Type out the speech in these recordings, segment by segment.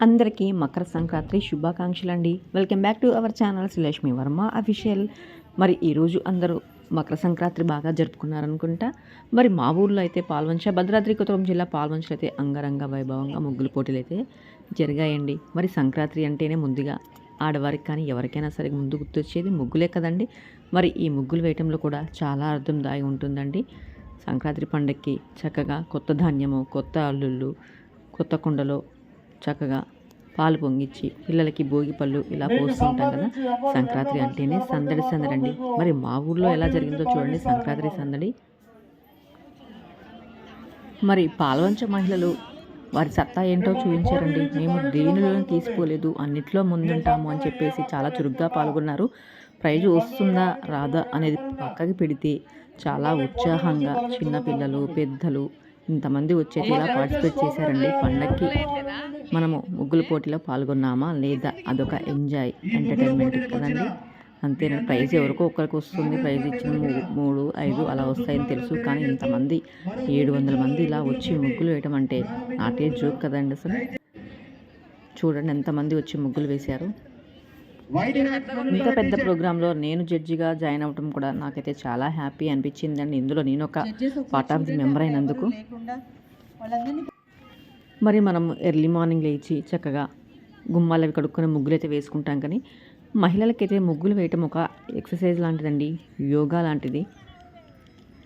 అందరికీ మకర సంక్రాంతి శుభాకాంక్షలు అండి welcome back to our channel Srilakshmi Varma official మరి ఈరోజు అందరూ మకర సంక్రాంతి బాగా జరుపుకున్నారనుకుంటా. మరి మా ఊర్లో అయితే పాల్వంచ భద్రాద్రి కొత్తగూడెం జిల్లా పాల్వంచలో అయితే అంగరంగ వైభవంగా ముగ్గులు పోటీలు అయితే జరిగాయండి. మరి సంక్రాంతి అంటేనే ముందుగా ఆడవారికి కానీ ఎవరికైనా సరే ముందు గుర్తొచ్చేది ముగ్గులే కదండి. మరి ఈ ముగ్గులు వేయటంలో కూడా చాలా అర్థం దాగి ఉంటుందండి. సంక్రాంతి పండగకి చక్కగా కొత్త ధాన్యము కొత్త అల్లుళ్ళు కొత్త కుండలో చక్కగా పాలు పొంగిచ్చి పిల్లలకి భోగి పళ్ళు ఇలా పోస్తుంటాం కదా. సంక్రాంతి అంటేనే సందడి సందడి అండి మరి మా ఊర్లో ఎలా జరిగిందో చూడండి. సంక్రాంతి సందడి. మరి పాల్వంచ మహిళలు వారి సత్తా ఏంటో చూపించారండి. మేము దేనిలోనూ తీసుకోలేదు. అన్నిట్లో ముందుంటాము అని చెప్పేసి చాలా చురుగ్గా పాల్గొన్నారు. ప్రైజ్ వస్తుందా? రాదా? అనేది పక్కకి పెడితే చాలా ఉత్సాహంగా చిన్నపిల్లలు పెద్దలు ఇంతమంది వచ్చేది ఇలా పార్టిసిపేట్ చేశారండి. పండక్కి మనము ముగ్గుల పోటీలో పాల్గొన్నామా లేదా అదొక ఎంజాయ్ ఎంటర్టైన్మెంట్ కదండి. అంతేనా? ప్రైజ్ ఎవరికో ఒక్కరికి వస్తుంది. ప్రైజ్ ఇచ్చిన మూడు ఐదు అలా వస్తాయని తెలుసు. కానీ ఇంతమంది ఏడు వందల మంది ఇలా వచ్చి ముగ్గులు వేయటం అంటే నాటే జోక్ కదండి అసలు. చూడండి ఎంతమంది వచ్చి ముగ్గులు వేశారు. ఇంత పెద్ద ప్రోగ్రాంలో నేను జడ్జిగా జాయిన్ అవ్వడం కూడా నాకైతే చాలా హ్యాపీ అనిపించిందండి. ఇందులో నేను ఒక పార్ట్ ఆఫ్ ది మెంబర్ అయినందుకు. మరి మనం ఎర్లీ మార్నింగ్ లేచి చక్కగా గుమ్మాలు అవి కడుక్కునే ముగ్గులు అయితే వేసుకుంటాం కానీ మహిళలకైతే ముగ్గులు వేయటం ఒక ఎక్సర్సైజ్ లాంటిదండి యోగా లాంటిది.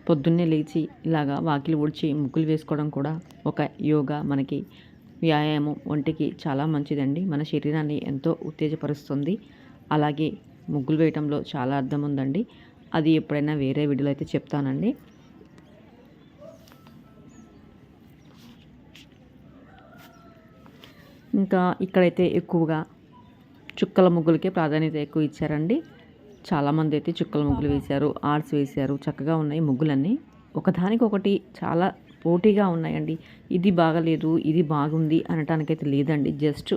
పొద్దున్నే లేచి ఇలాగా వాకిలి ఊడ్చి ముగ్గులు వేసుకోవడం కూడా ఒక యోగా మనకి వ్యాయామం ఒంటికి చాలా మంచిదండి. మన శరీరాన్ని ఎంతో ఉత్తేజపరుస్తుంది. అలాగే ముగ్గులు వేయటంలో చాలా అర్థం ఉందండి. అది ఎప్పుడైనా వేరే వీడియోలో అయితే చెప్తానండి. ఇంకా ఇక్కడైతే ఎక్కువగా చుక్కల ముగ్గులకే ప్రాధాన్యత ఎక్కువ ఇచ్చారండి. చాలామంది అయితే చుక్కల ముగ్గులు వేశారు ఆర్ట్స్ వేశారు చక్కగా ఉన్నాయి ముగ్గులన్నీ. ఒకదానికొకటి చాలా పోటీగా ఉన్నాయండి. ఇది బాగలేదు ఇది బాగుంది అనటానికైతే లేదండి. జస్ట్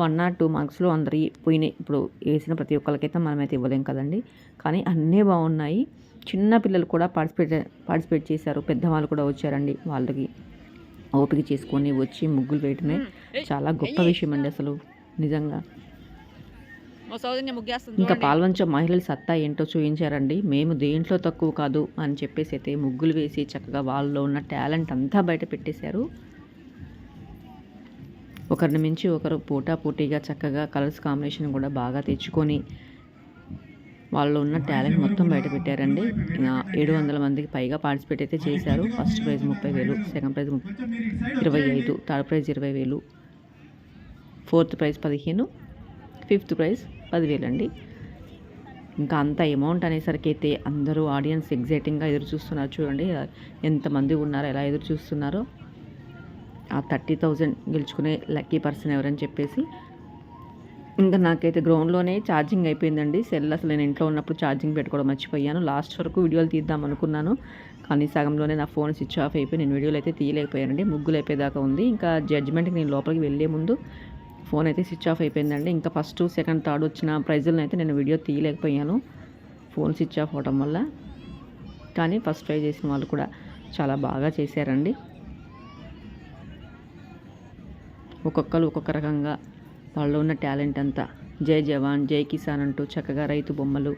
వన్ ఆర్ టూ మార్క్స్లో అందరి పోయినాయి ఇప్పుడు వేసిన ప్రతి ఒక్కరికైతే మనమైతే ఇవ్వలేం కదండి. కానీ అన్నీ బాగున్నాయి. చిన్న పిల్లలు కూడా పార్టిసిపేట్ పార్టిసిపేట్ చేశారు. పెద్దవాళ్ళు కూడా వచ్చారండి వాళ్ళకి. ఓపిక చేసుకొని వచ్చి ముగ్గులు వేయటమే చాలా గొప్ప విషయం అండి అసలు నిజంగా. ఇంకా పాల్వంచ మహిళల సత్తా ఏంటో చూపించారండి మేము దేంట్లో తక్కువ కాదు అని చెప్పేసి అయితే ముగ్గులు వేసి చక్కగా వాళ్ళలో ఉన్న టాలెంట్ అంతా బయట పెట్టేశారు. ఒకరిని మించి ఒకరు పోటా పోటీగా చక్కగా కలర్స్ కాంబినేషన్ కూడా బాగా తెచ్చుకొని వాళ్ళు ఉన్న టాలెంట్ మొత్తం బయట పెట్టారండి. ఏడు వందల మందికి పైగా పార్టిసిపేట్ అయితే చేశారు. ఫస్ట్ ప్రైజ్ ముప్పై వేలు సెకండ్ ప్రైజ్ ఇరవై ఐదు థర్డ్ ప్రైజ్ ఇరవై వేలు ఫోర్త్ ప్రైజ్ పదిహేను ఫిఫ్త్ ప్రైజ్ పదివేలు అండి ఇంకా అంత అమౌంట్ అనేసరికి అయితే అందరూ ఆడియన్స్ ఎగ్జైటింగ్గా ఎదురు చూస్తున్నారు. చూడండి ఎంతమంది ఉన్నారు ఎలా ఎదురు చూస్తున్నారో. ఆ థర్టీ థౌజండ్ గెలుచుకునే లక్కీ పర్సన్ ఎవరని చెప్పేసి ఇంకా నాకైతే గ్రౌండ్లోనే ఛార్జింగ్ అయిపోయిందండి. సెల్ అసలు నేను ఇంట్లో ఉన్నప్పుడు ఛార్జింగ్ పెట్టుకోవడం మర్చిపోయాను. లాస్ట్ వరకు వీడియోలు తీద్దాం అనుకున్నాను. కానీ సగంలోనే నా ఫోన్ స్విచ్ ఆఫ్ అయిపోయి నేను వీడియోలు అయితే తీయలేకపోయానండి. ముగ్గులు అయిపోయేదాకా ఉంది. ఇంకా జడ్జ్మెంట్కి నేను లోపలికి వెళ్ళే ముందు ఫోన్ అయితే స్విచ్ ఆఫ్ అయిపోయిందండి. ఇంకా ఫస్ట్ సెకండ్ థర్డ్ వచ్చిన ప్రైజులను అయితే నేను వీడియో తీయలేకపోయాను. ఫోన్ స్విచ్ ఆఫ్ అవడం వల్ల. కానీ ఫస్ట్ ట్రై చేసిన వాళ్ళు కూడా చాలా బాగా చేశారండి. ఒక్కొక్కరు ఒక్కొక్క రకంగా వాళ్ళలో ఉన్న టాలెంట్ అంతా జై జవాన్ జై కిసాన్ అంటూ చక్కగా రైతు బొమ్మలు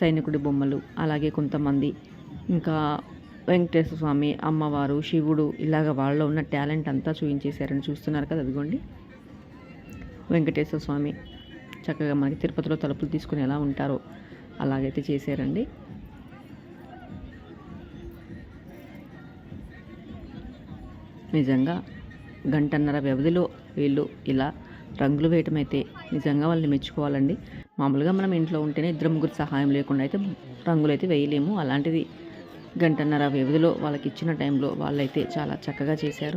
సైనికుడి బొమ్మలు అలాగే కొంతమంది ఇంకా వెంకటేశ్వర స్వామి అమ్మవారు శివుడు ఇలాగ వాళ్ళలో ఉన్న టాలెంట్ అంతా చూపించేశారని చూస్తున్నారు కదా అదిగోండి. వెంకటేశ్వర స్వామి చక్కగా మనకి తిరుపతిలో తలుపులు తీసుకుని ఎలా ఉంటారో అలాగైతే చేశారండి. నిజంగా గంటన్నర వ్యవధిలో వీళ్ళు ఇలా రంగులు వేయటం అయితే నిజంగా వాళ్ళని మెచ్చుకోవాలండి. మామూలుగా మనం ఇంట్లో ఉంటేనే ఇద్దరు ముగ్గురు సహాయం లేకుండా అయితే రంగులు అయితే వేయలేము. అలాంటిది గంటన్నర వ్యవధిలో వాళ్ళకి ఇచ్చిన టైంలో వాళ్ళైతే చాలా చక్కగా చేశారు.